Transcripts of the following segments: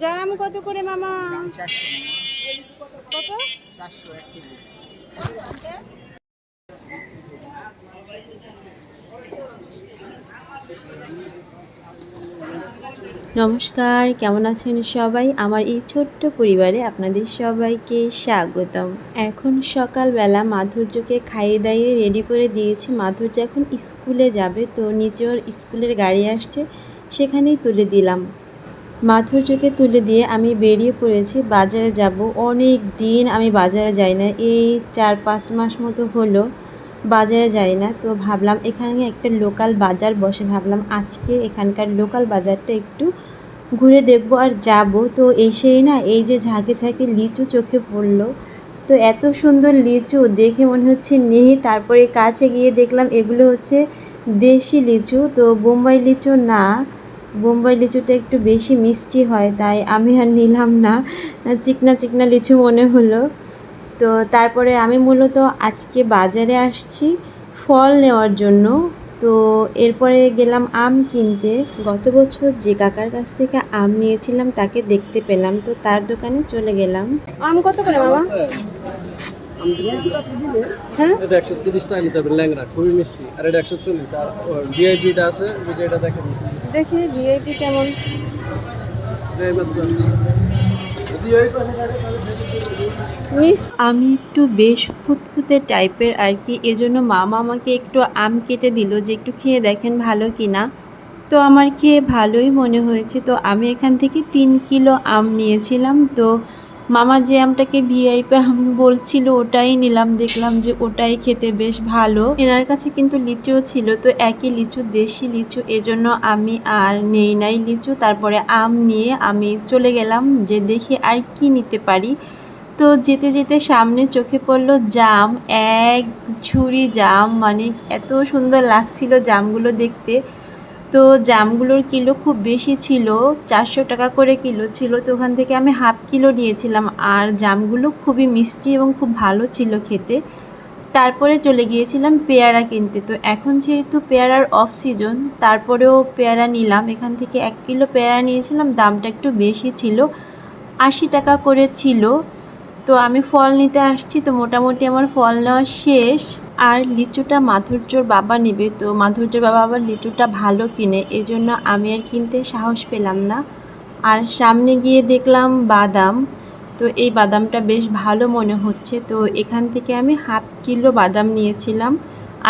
জাম কত করে মামা? কত? চারশো এক নমস্কার, কেমন আছেন সবাই? আমার এই ছোট্ট পরিবারে আপনাদের সবাইকে স্বাগতম। এখন সকালবেলা মাধুর্যকে খাইয়ে দাইয়ে রেডি করে দিয়েছি। মাধুর্য এখন স্কুলে যাবে, তো নিচে ওর স্কুলের গাড়ি আসছে, সেখানেই তুলে দিলাম। মাধুর্যকে তুলে দিয়ে আমি বেরিয়ে পড়েছি, বাজারে যাব। অনেক দিন আমি বাজারে যাই না, এই চার পাঁচ মাস মতো হলো। বাজারে যাই না, তো ভাবলাম এখানে একটা লোকাল বাজার বসে। ভাবলাম আজকে এখানকার লোকাল বাজারটা একটু ঘুরে দেখব আর যাব। তো এসেই না এই যে ঝাঁকে ঝাঁকে লিচু চোখে পড়ল। তো এত সুন্দর লিচু দেখে মনে হচ্ছে নেই। তারপরে কাছে গিয়ে দেখলাম এগুলো হচ্ছে দেশি লিচু। তো বোম্বাই লিচু না, বোম্বাই লিচুটা একটু বেশি মিষ্টি হয়, তাই আমি আর নিলাম না। চিকনা চিকনা লিচু মনে হলো। তো তারপরে আমি মূলত আজকে বাজারে আসছি ফল নেওয়ার জন্য। তো এরপরে গেলাম আম কিনতে। গত বছর যে কাকার কাছ থেকে আম নিয়েছিলাম তাকে দেখতে পেলাম। তো তার দোকানে চলে গেলাম। আম কত করে মামা হ্যাঁ? দেখি ভিআইপি কেমন? আমি একটু বেশ খুঁতখুঁতে টাইপের আর কি, এজন্য মামা আমাকে একটু আম কেটে দিল যে একটু খেয়ে দেখেন ভালো কি না। তো আমার খেয়ে ভালোই মনে হয়েছে, তো আমি এখান থেকে তিন কিলো আম নিয়েছিলাম, তো মামা যে আমটাকে ভিআইপি আম বলছিল ওটাই নিলাম, দেখলাম যে ওটাই খেতে বেশ ভালো। এনার কাছে কিন্তু লিচুও ছিল, তো একই লিচু, দেশি লিচু, এজন্য আমি আর নেই নাই লিচু, তারপরে আম নিয়ে আমি চলে গেলাম যে দেখি আর কি নিতে পারি। তো যেতে যেতে সামনে চোখে পড়ল জাম, এক ঝুড়ি জাম মানে এত সুন্দর লাগছিল জামগুলো দেখতে। তো জামগুলোর কিলো খুব বেশি ছিল, চারশো টাকা করে কিলো ছিল, তো ওখান থেকে আমি হাফ কিলো নিয়েছিলাম। আর জামগুলো খুবই মিষ্টি এবং খুব ভালো ছিল খেতে। তারপরে চলে গিয়েছিলাম পেয়ারা কিনতে। তো এখন যেহেতু পেয়ারার অফ সিজন তারপরেও পেয়ারা নিলাম। এখান থেকে এক কিলো পেয়ারা নিয়েছিলাম, দামটা একটু বেশি ছিল, আশি টাকা করে ছিল। তো আমি ফল নিতে আসছি, তো মোটামুটি আমার ফল নেওয়া শেষ। আর লিচুটা মাধুর্যর বাবা নেবে, তো মাধুর্যর বাবা আবার লিচুটা ভালো কিনে, এজন্য আমি আর কিনতে সাহস পেলাম না। আর সামনে গিয়ে দেখলাম বাদাম, তো এই বাদামটা বেশ ভালো মনে হচ্ছে, তো এখান থেকে আমি হাফ কিলো বাদাম নিয়েছিলাম।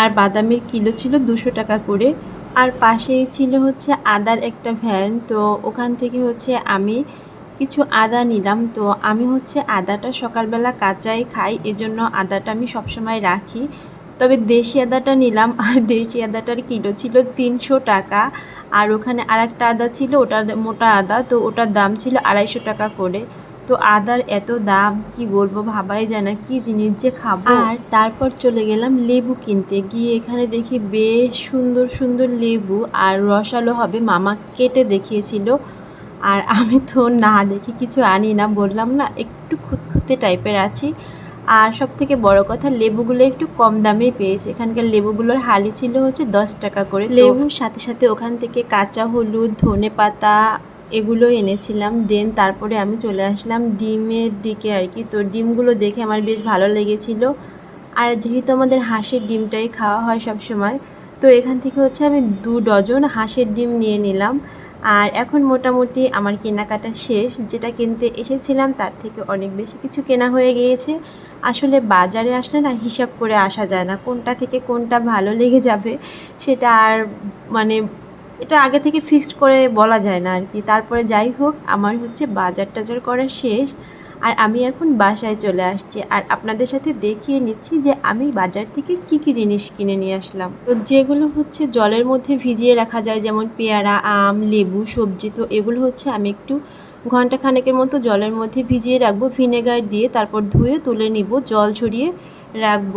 আর বাদামের কিলো ছিল দুশো টাকা করে। আর পাশেই ছিল হচ্ছে আদার একটা ভ্যান, তো ওখান থেকে হচ্ছে আমি কিছু আদা নিলাম। তো আমি হচ্ছে আদাটা সকালবেলা কাঁচাই খাই এজন্য আদাটা আমি সবসময় রাখি। তবে দেশি আদাটা নিলাম আর দেশি আদাটার কিলো ছিল তিনশো টাকা। আর ওখানে আর একটা আদা ছিল ওটার মোটা আদা তো ওটার দাম ছিল আড়াইশো টাকা করে। তো আদার এত দাম কি বলব ভাবাই যায় না কি জিনিস যে খাব। আর তারপর চলে গেলাম লেবু কিনতে। গিয়ে এখানে দেখি বেশ সুন্দর সুন্দর লেবু আর রসালো হবে। মামা কেটে দেখিয়েছিল। আর আমি তো না দেখি কিছু আনি না বললাম না একটু খুঁতখুঁতে টাইপের আছি। আর সব থেকে বড় কথা লেবুগুলো একটু কম দামেই পেয়েছি। এখানকার লেবুগুলোর হালি ছিল হচ্ছে দশ টাকা করে। লেবুর সাথে সাথে ওখান থেকে কাঁচা হলুদ ধনে পাতা এগুলো এনেছিলাম। দেন তারপরে আমি চলে আসলাম ডিমের দিকে আর কি। তো ডিমগুলো দেখে আমার বেশ ভালো লেগেছিল। আর যেহেতু আমাদের হাঁসের ডিমটাই খাওয়া হয় সব সময় তো এখান থেকে হচ্ছে আমি দু ডজন হাঁসের ডিম নিয়ে নিলাম। আর এখন মোটামুটি আমার কেনাকাটা শেষ। যেটা কিনতে এসেছিলাম, তার থেকে অনেক বেশি কিছু কেনা হয়ে গিয়েছে। আসলে বাজারে আসলে না হিসাব করে আসা যায় না, কোনটা থেকে কোনটা ভালো লেগে যাবে সেটা আর মানে এটা আগে থেকে ফিক্সড করে বলা যায় না আর কি তারপরে যাই হোক, আমার হচ্ছে বাজার টাজার করা শেষ। আর আমি এখন বাসায় চলে আসছি আর আপনাদের সাথে দেখিয়ে নিচ্ছি যে আমি বাজার থেকে কি কি জিনিস কিনে নিয়ে আসলাম। তো যেগুলো হচ্ছে জলের মধ্যে ভিজিয়ে রাখা যায়, যেমন পেয়ারা, আম, লেবু, সবজি, তো এগুলো হচ্ছে আমি একটু ঘণ্টা খানেকের মতো জলের মধ্যে ভিজিয়ে রাখব, ভিনেগার দিয়ে তারপর ধুয়ে তুলে নিব, জল ছড়িয়ে রাখব।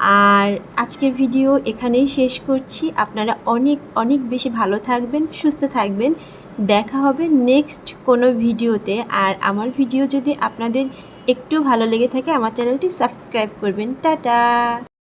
আর আজকের ভিডিও এখানেই শেষ করছি। আপনারা অনেক অনেক বেশি ভালো থাকবেন, সুস্থ থাকবেন। দেখা হবে নেক্সট কোনো ভিডিওতে। আর আমার ভিডিও যদি আপনাদের একটু ভালো লেগে থাকে, আমার চ্যানেলটি সাবস্ক্রাইব করবেন। টাটা!